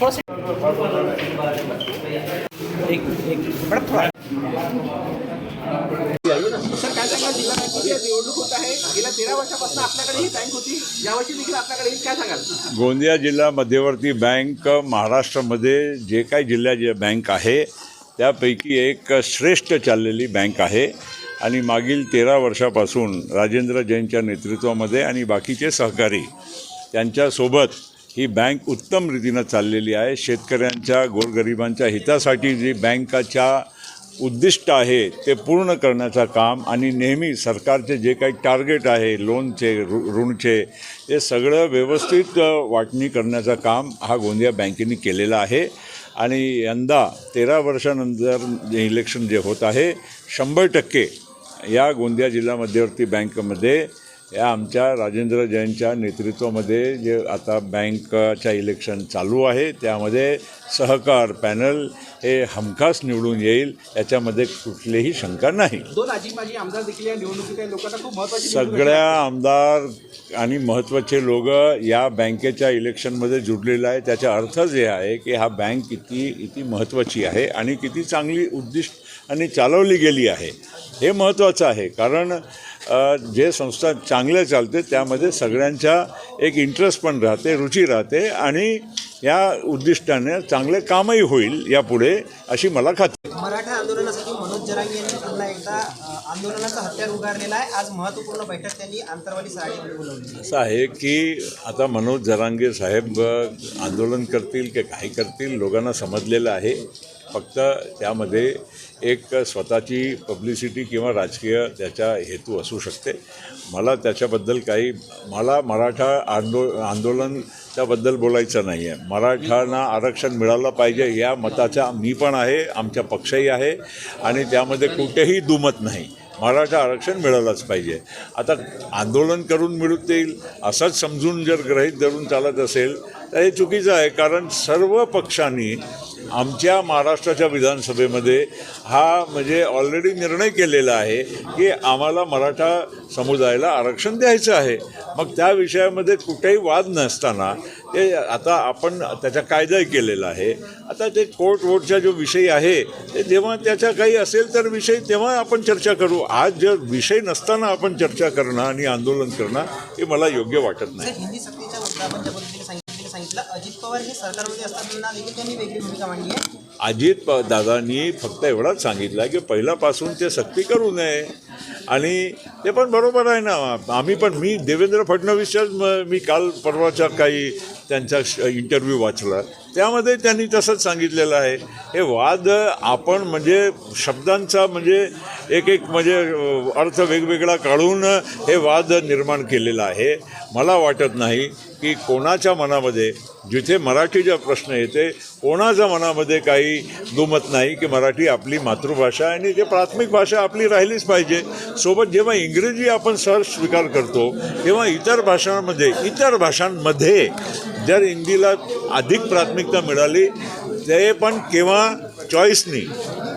थोडंसं एक एक थोडा. सर काय सांगाल? जिल्हा बँकेची निवडणूक होत आहे. गेल्या तेरा वर्षापासून आपल्याकडे ही बँक होती. यावर्षी देखील आपल्याकडे काय सांगाल? गोंदिया जिल्हा मध्यवर्ती बँक महाराष्ट्रामध्ये जे काही जिल्हा जे बँक आहे त्यापैकी एक श्रेष्ठ चाललेली बँक आहे. आणि मागील तेरा वर्षापासून राजेंद्र जैनच्या नेतृत्वामध्ये आणि बाकीचे सहकारी त्यांच्यासोबत ही बँक उत्तम रीतीनं चाललेली आहे. शेतकऱ्यांच्या गोरगरिबांच्या हितासाठी जी बँकाच्या उद्दिष्ट आहे ते पूर्ण करण्याचं काम आणि नेहमी सरकारचे जे काही टार्गेट आहे लोनचे ऋ ऋणचे हे सगळं व्यवस्थित वाटणी करण्याचं काम हा गोंदिया बँकेने केलेलं आहे. आणि यंदा तेरा वर्षानंतर जे इलेक्शन जे होत आहे शंभर टक्के या गोंदिया जिल्हा मध्यवर्ती बँकेमध्ये या आमच्या राजेंद्र जैनच्या नेतृत्वामध्ये जे आता बँकच्या इलेक्शन चालू आहे त्यामध्ये सहकार पॅनल हे हमखास निवडून येईल याच्यामध्ये कुठलीही शंका नाही. सगळ्या आमदार आणि महत्त्वाचे लोक या बँकेच्या इलेक्शनमध्ये जुडलेले आहे त्याचा अर्थ जे आहे की हा बँक किती किती महत्त्वाची आहे आणि किती चांगली उद्दिष्ट आणि चालवली गेली आहे हे महत्त्वाचं आहे. कारण जे संस्था चांगल्या चालते त्यामध्ये सगळ्यांच्या एक इंटरेस्ट पण राहते रुची राहते आणि या उद्दिष्टाने चांगले कामही होईल यापुढे अशी मला खात्री. मराठा आंदोलनासाठी मनोज जरांगे यांनी पुन्हा एकदा आंदोलनाचं हत्यार उगारलेलं आहे. आज महत्त्वपूर्ण बैठक त्यांनी आंतरवाली सराडीमध्ये बोलवली. असं आहे की आता मनोज जरांगे साहेब आंदोलन करतील की काही करतील लोकांना समजलेलं आहे. फक्त त्यामध्ये एक स्वतःची पब्लिसिटी किंवा राजकीय त्याचा हेतू असू शकते. मला त्याच्याबद्दल काही मला मराठा आंदो आंदोलन त्याबद्दल बोलायचं नाही आहे मराठांना आरक्षण मिळालं पाहिजे या मताचा मी पण आहे आमच्या पक्षही आहे आणि त्यामध्ये कुठेही दुमत नाही. मराठा आरक्षण मिळालंच पाहिजे. आता आंदोलन करून मिळत येईल असंच समजून जर ग्रहित धरून चालत असेल तर हे चुकीचं आहे कारण सर्व पक्षांनी आमच्या महाराष्ट्राच्या विधानसभेमध्ये हा म्हणजे ऑलरेडी निर्णय केलेला आहे की आम्हाला मराठा समुदायाला आरक्षण द्यायचं आहे. मग त्या विषयामध्ये कुठेही वाद नसताना ते आता आपण त्याचा कायदाही केलेला आहे. आता ते कोर्ट वोटचा जो विषय आहे ते जेव्हा त्याचा काही असेल तर विषय तेव्हा आपण चर्चा करू. आज जर विषय नसताना आपण चर्चा करणं आणि आंदोलन करणं हे मला योग्य वाटत नाही. सर सांगितलं अजित पवार हे सरकारमध्ये असताना देखील त्यांनी वेगळी भूमिका मांडली आहे. अजित प दादांनी फक्त एवढाच सांगितलं की पहिल्यापासून ते सक्ती करू नये. आणि ते पण बरोबर आहे ना. आम्ही पण मी देवेंद्र फडणवीसच्याच मी काल परवाच्या काही त्यांचा इंटरव्ह्यू वाचला. त्यामध्ये त्यांनी तसंच सांगितलेलं आहे. हे वाद आपण म्हणजे शब्दांचा म्हणजे एक एक म्हणजे अर्थ वेगवेगळा काढून हे वाद निर्माण केलेला आहे. मला वाटत नाही की कोणाच्या मनामध्ये जिथे मराठीचा प्रश्न येते कोणाच्या मनामध्ये काही दुमत नाही की मराठी आपली मातृभाषा आहे आणि ते प्राथमिक भाषा आपली राहिलीच पाहिजे. सोबत जेव्हा इंग्रजी आपण सहज स्वीकार करतो तेव्हा इतर भाषांमध्ये इतर भाषांमध्ये जर हिंदीला अधिक प्राथमिकता मिळाली ते पण केव्हा चॉईसनी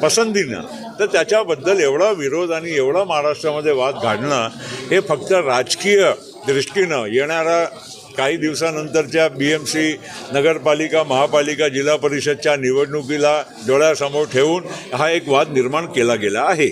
पसंतीनं तर त्याच्याबद्दल एवढा विरोध आणि एवढा महाराष्ट्रामध्ये वाद घालणं हे फक्त राजकीय दृष्टीनं येणारा काही दिवसानंतरच्या बी एम सी नगरपालिका महापालिका जिल्हा परिषदच्या निवडणुकीला डोळ्यासमोर ठेवून हा एक वाद निर्माण केला गेला आहे.